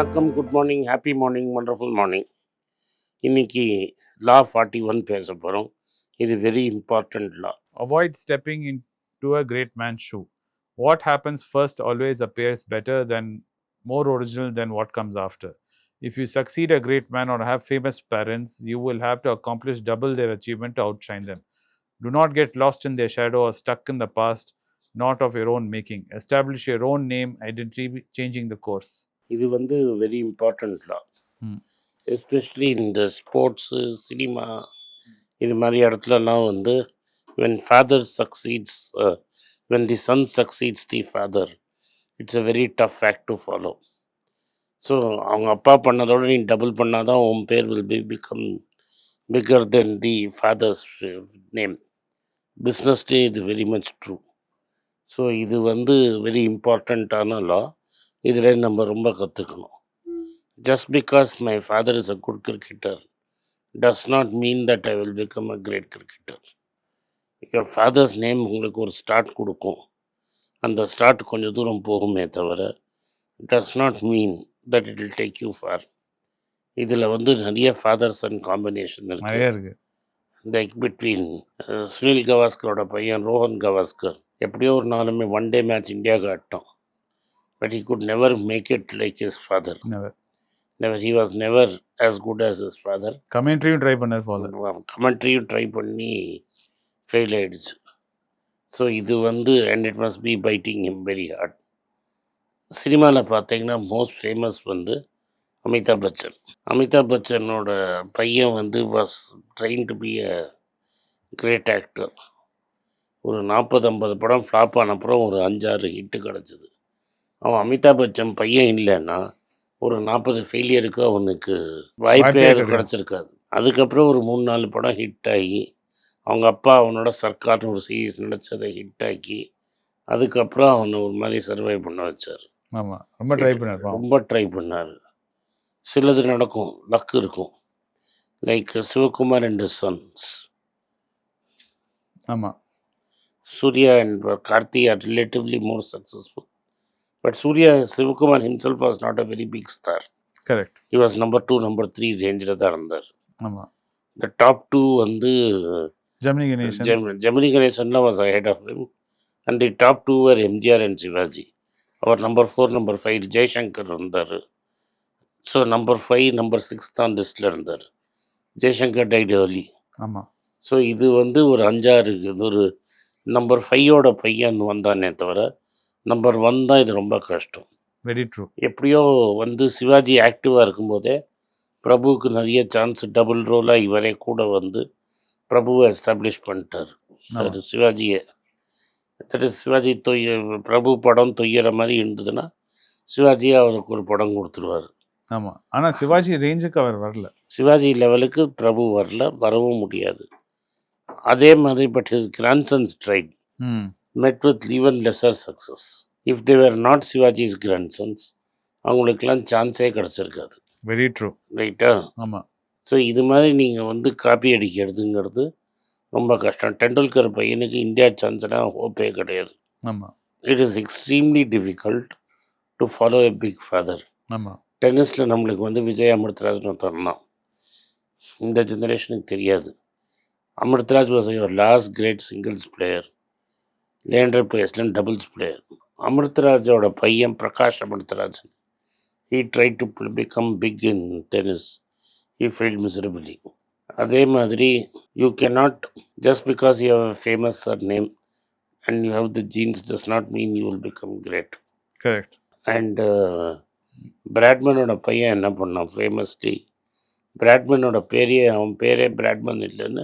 வணக்கம் good morning happy morning wonderful morning இன்னைக்கு law forty one பேச போகிறோம் இது very important law Avoid stepping into a great man's shoe. What happens first always appears better than more original than what comes after. If you succeed a great man or have famous parents, you will have to accomplish double their achievement to outshine them. Do not get lost in their shadow or stuck in the past, not of your own making. Establish your own name, identity, changing the course. இது வந்து very important லா ம். Especially இந்த sports cinema இது மாதிரி இடத்துலலாம் வந்து when father succeeds when the son succeeds the father it's a very tough fact to follow so அவங்க அப்பா பண்ணதோட நீ டபுள் பண்ணாதான் உன் பேர் will be become bigger then the father's name பிஸ்னஸ்டே இது வெரி மச் ட்ரூ ஸோ இது வந்து வெரி இம்பார்ட்டண்ட்டான லா இதில் நம்ம ரொம்ப கற்றுக்கணும் just because my father is a good cricketer does not mean that I will become a great cricketer your father's name உங்களுக்கு ஒரு ஸ்டார்ட் கொடுக்கும். அந்த ஸ்டார்ட் கொஞ்சம் தூரம் போகுமே தவிர does not mean that it will take you far இதில் வந்து நிறைய ஃபாதர்ஸ் அண்ட் காம்பினேஷன் இருக்கு. லைக் பிட்வீன் சுனில் கவாஸ்கரோட பையன் ரோஹன் கவாஸ்கர். எப்படியோ ஒரு நாளுமே ஒன் டே மேட்ச் இந்தியாவுக்கு ஆட்டோம். But he could never make it like his father. Never. never he was never as good as his father. கமெண்ட்ரியும் ட்ரை பண்ணார் போல. கமெண்ட்ரியும் ட்ரை பண்ணி ஃபெயில் ஆயிடுச்சு. ஸோ இது வந்து and it must be biting him very hard சினிமாவில் பார்த்தீங்கன்னா மோஸ்ட் ஃபேமஸ் வந்து அமிதாப் பச்சன். அமிதாப் பச்சனோட பையன் வந்து was train to be a great actor ஒரு நாற்பது ஐம்பது படம் ஃப்ளாப் ஆன அப்புறம் ஒரு அஞ்சாறு ஹிட்டு கிடச்சிது. அவன் அமிதாப் பச்சன் பையன் இல்லைன்னா ஒரு நாற்பது ஃபெயிலியருக்கு அவனுக்கு வாய்ப்பே. கிடச்சிருக்காது. அதுக்கப்புறம் ஒரு மூணு நாலு படம் ஹிட் ஆகி அவங்க அப்பா அவனோட சர்க்கார்னு ஒரு சீரீஸ் நடிச்சதை ஹிட் ஆக்கி அதுக்கப்புறம் அவனை ஒரு மாதிரி சர்வை பண்ண வச்சார். ஆமா. ரொம்ப ட்ரை பண்ணார். ரொம்ப ட்ரை பண்ணார். சிலது நடக்கும் லக் இருக்கும். லைக் சிவகுமார் அண்ட் சன்ஸ் ஆமா. Suriya and Karthi are relatively more successful but Suriya Sivakumar himself was not a very big star correct he was number two number three ரேஞ்சில் தான் இருந்தார். ஆமா. இந்த டாப் டூ வந்து ஜெமினி கணேசன் ஜெம்- Gemini கணேசன்லாம் was ahead of him. And the top two were MGR and Sivaji our number four number five Jaishankar இருந்தார். So number five number six தான் லிஸ்ட்டில் இருந்தார். Jaishankar died early. ஆமா. ஸோ இது வந்து ஒரு அஞ்சாறு ஒரு நம்பர் ஃபைவோட பையன் வந்தானே தவிர நம்பர் ஒன் தான் இது ரொம்ப கஷ்டம். வெரி ட்ரூ எப்படியோ வந்து சிவாஜி ஆக்டிவாக இருக்கும்போதே பிரபுவுக்கு நிறைய சான்ஸ் டபுள் ரோலாக இவரே கூட வந்து பிரபுவை எஸ்டாப்ளிஷ் பண்ணிட்டார். அது சிவாஜியை. தட் இஸ் சிவாஜி தொய்ய பிரபு படம் தொய்யற மாதிரி இருந்ததுன்னா சிவாஜியே அவருக்கு ஒரு படம் கொடுத்துருவார். ஆமா. ஆனா சிவாஜி ரேஞ்சுக்கு அவர் வரல. சிவாஜி லெவலுக்கு பிரபு வரல வரவும் முடியாது. அதே மாதிரி but his grandsons tried met with even lesser success. If they were not Sivaji's grandsons, அவங்களுக்கெல்லாம் சான்ஸே கிடச்சிருக்காது. வெரி ட்ரூ ரைட்டா ஆமா. ஸோ இது மாதிரி நீங்கள் வந்து காப்பி அடிக்கிறதுங்கிறது ரொம்ப கஷ்டம். டெண்டுல்கர் பையனுக்கு இந்தியா சான்ஸ்னா ஹோப்பே கிடையாது. ஆமா. It is extremely difficult to follow a big father ஆமா. டென்னிஸில் நம்மளுக்கு வந்து விஜய் அமிர்தராஜ்னு ஒருத்தர் தான் இந்த ஜெனரேஷனுக்கு தெரியாது. Amritraj was your last great singles player Leander பேஸ்லன் doubles player. அமிர்தராஜோட பையன் Prakash Amirtharajan. He try to become big in tennis he failed miserably அதே மாதிரி you can not just because you have famous our name and you have the genes does not mean you will become great correct and பிராட்மனோட பையன் என்ன பண்ணான்? Famously பிராட்மனோட பேரே அவன் பேரே Bradman இல்லைன்னு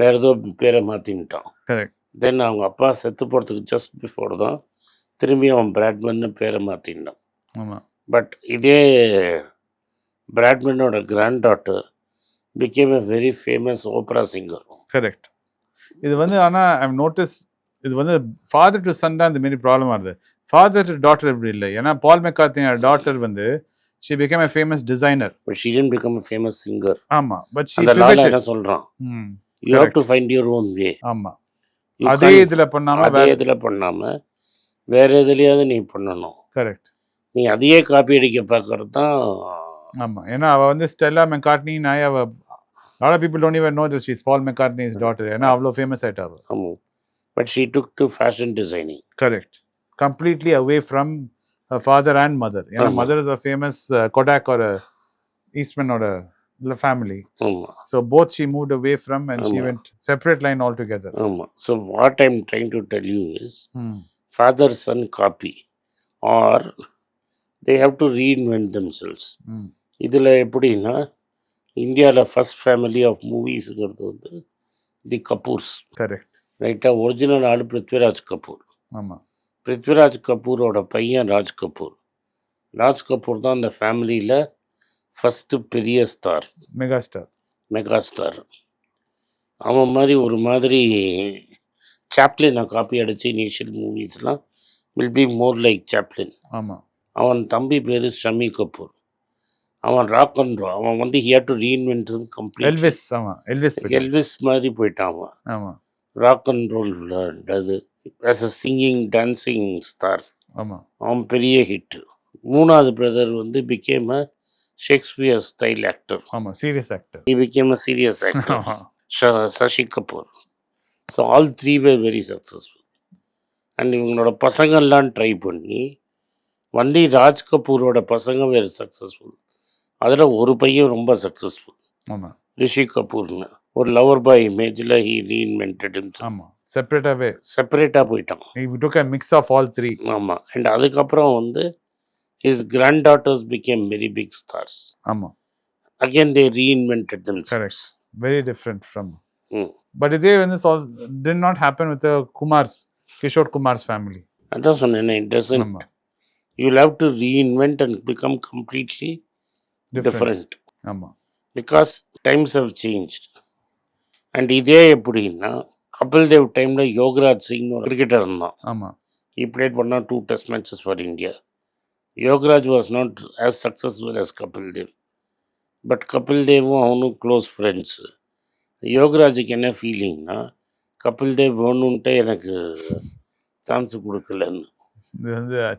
வேற ஏதோ பேரை மாற்றின்ட்டான் கரெக்ட் தென் அவங்க அப்பா செத்து போகிறதுக்கு ஜஸ்ட் பிஃபோர் தான் திரும்பி அவன் பிராட்மன்னு பேரை மாற்றினான் ஆமா. பட் இதே பிராட்மனோட granddaughter became a very famous opera singer correct இது வந்து ஆனா ஐ நோட்டீஸ் இது வந்து ஃபாதர் டு சன் தான் இந்த ப்ராப்ளம் வருது ஃபாதர் டு டாட்டர் இப்படி இல்லை. ஏன்னா பால் மெக்கார்த்தியோட டாட்டர் வந்து she become a famous designer but she didn't become a famous singer ஆமா. பட் ஷி என்ன சொல்கிறான் you have. To find your own way ஆமா. அதே இதுல பண்ணாம அதே இதில் பண்ணாமல் வேற எதுலையாவது நீ பண்ணணும். கரெக்ட் நீ அதையே காப்பி அடிக்க பார்க்கறது தான் ஆமா. ஏன்னா அவ வந்து ஸ்டெல்லா மெக்கார்ட்னி நாய் அவ lot people don't even know this is Paul McCartney's daughter ஏன்னா அவ்வளோ ஃபேமஸ் ஆயிட்டா அவ. ஆமாம் but she took to fashion designing correct completely away from father and mother ஏன்னா. Mother is a famous Kodak ஒரு ஈஸ்ட்மனோட இல்லை ஃபேமிலி ஆமாம் so both she move away from and she. Went separate line all together ஆமாம் so what I'm trying to tell you is father son copy or they have to reinvent themselves. இதில் எப்படின்னா இந்தியாவில் first family of மூவிஸுங்கிறது வந்து தி Kapoors. Correct ரைட்டாக original ஆள் பிருத்விராஜ் கபூர். ஆமா. பிருத்விராஜ் கபூரோட பையன் ராஜ் கபூர். ராஜ் கபூர் தான் அந்த ஃபேமிலியில் ஃபஸ்ட்டு பெரிய star mega star mega star அவன் மாதிரி ஒரு மாதிரி சாப்ளினை காப்பி அடித்து initial மூவிஸ்லாம் will be more like Chaplin ஆமா. அவன் தம்பி பேர் ஷமி கபூர். அவன் ராக் அண்ட் ரோ அவன் வந்து here to reinvent complete Elvis ஆமா. எல்விஸ் எல்விஸ் மாதிரி போயிட்டான் அவன். ஆமா. ராக் அண்ட் ரோல் அது as a singing dancing star ஆமா. அவன் பெரிய ஹிட் மூணாவது பிரதர் வந்து became a Shakespeare style actor ஆமா serious actor became a serious actor. Sh- Shashi Kapoor. So all three were very successful and இவங்களோட பசங்கள்லாம் try பண்ணி ஒன்லி ராஜ் கபூரோட பசங்க வேறு சக்ஸஸ்ஃபுல் அதில் ஒரு பையன் ரொம்ப சக்ஸஸ்ஃபுல் ஆமா. ரிஷி கபூர்னு ஒரு லவர் பாய் இமேஜில் ஹீ ரீஇன்வென்டட் ஆமா. செப்பரேட்டாவே செப்பரேட்டாக போயிட்டான். Mix of all three. ஆமாம் அண்ட் அதுக்கப்புறம் வந்து granddaughters became very big stars ஆமா again they reinvented them Correct. very different from Mm. but இதே வந்து not happen with the kumars kishore kumar's family அதான் சொன்னேன் இட் டசன் ஆமா you'll have to reinvent and become completely different different ஆமா because times have changed and இதே எப்படின்னா கபில் தேவ் டைமில் யோகராஜ் சிங் ஒரு கிரிக்கெட்டர் இருந்தான் ஆமா he played one or two test matches for Yograj was not as successful as Kapil Dev. But Kapil தேவும் அவனும் close friends. யோகராஜுக்கு என்ன ஃபீலிங்னா கபில் தேவ் வேணுன்ட்டே எனக்கு சான்ஸ் கொடுக்கலன்னு. இது வந்து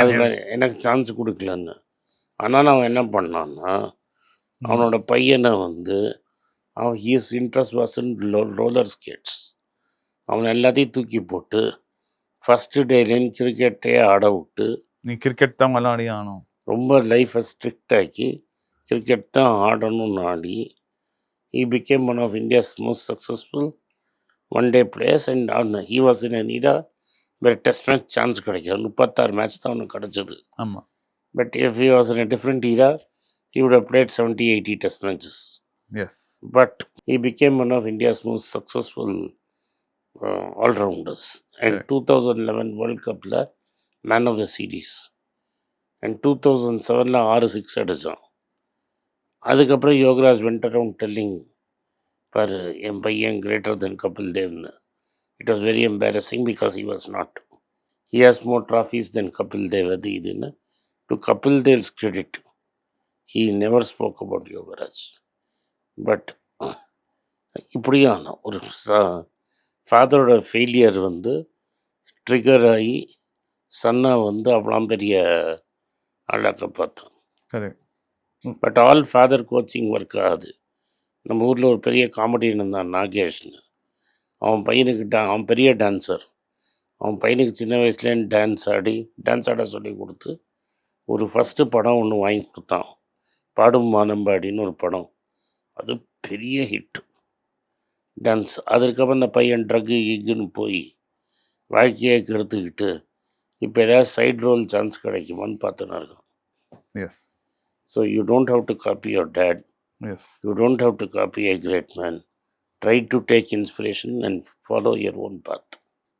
அது மாதிரி எனக்கு சான்ஸ் கொடுக்கலன்னு. ஆனால் அவன் என்ன பண்ணான்னா அவனோட பையனை வந்து அவன் his interest was in roller skates அவன் எல்லாத்தையும் தூக்கி போட்டு ஃபஸ்ட்டு டேலேருந்து கிரிக்கெட்டே ஆட விட்டு நீ கிரிக்கெட் தான் விளையாடி ஆனோம் ரொம்ப லைஃப்பை ஸ்ட்ரிக்ட் ஆக்கி கிரிக்கெட் தான் ஆடணும்னு ஆடி he became one of India's most successful one day players and அவன் ஹீ வாஸ் இன் நீடா வேறு டெஸ்ட் மேட்ச் சான்ஸ் கிடைக்கும் முப்பத்தாறு மேட்ச் தான் அவனுக்கு கிடச்சிது. ஆமா. But if he was in different era he would have played 70 80 test matches. Yes but he became one of india's most successful uh, all-rounders and Correct. 2011 world cupல man of the series. And 2007ல ஆறு six அடிச்சான். அதுக்கப்புறம் Yogaraj went around telling பாரு என் பையன் greater then Kapil தேவ்னு. It was very embarrassing because he was not he has more trophies then Kapil Dev அது இதுன்னு. To Kapil Dev's credit he never spoke about Yograj. But இப்படியான ஒரு ஃபாதரோட failure வந்து trigger ஆகி சன்னை வந்து அவ்வளோ பெரிய ஆளாக்க correct but all father coaching work ஆகுது. நம்ம ஊரில் ஒரு பெரிய காமெடியன் இருந்தான் நாகேஷ்னு. அவன் பையனுக்கு டா அவன் பெரிய டான்ஸர் அவன் பையனுக்கு சின்ன வயசுலேருந்து டான்ஸ் ஆடி டான்ஸ் ஆட சொல்லி கொடுத்து ஒரு ஃபஸ்ட்டு படம் ஒன்று வாங்கி கொடுத்தான். பாடும் வானம்பாடின்னு ஒரு படம். அது பெரிய ஹிட் டான்ஸ் அதுக்கப்புறம் அந்த பையன் ட்ரக்கு கிக்குன்னு போய் வாழ்க்கையை கெடுத்துக்கிட்டு இப்போ ஏதாவது சைட் ரோல் சான்ஸ் கிடைக்குமான்னு பார்த்துன்னு இருக்கோம். Yes so you don't have to copy your dad yes you don't have to copy a great man try to take inspiration and follow your own path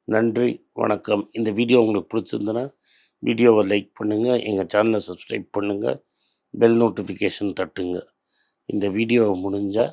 நன்றி வணக்கம். இந்த வீடியோ உங்களுக்கு பிடிச்சிருந்தனா வீடியோவை like பண்ணுங்கள் எங்கள் சேனலை சப்ஸ்கிரைப் பண்ணுங்கள் பெல் நோட்டிஃபிகேஷன் தட்டுங்க. இந்த வீடியோவை முடிஞ்சால்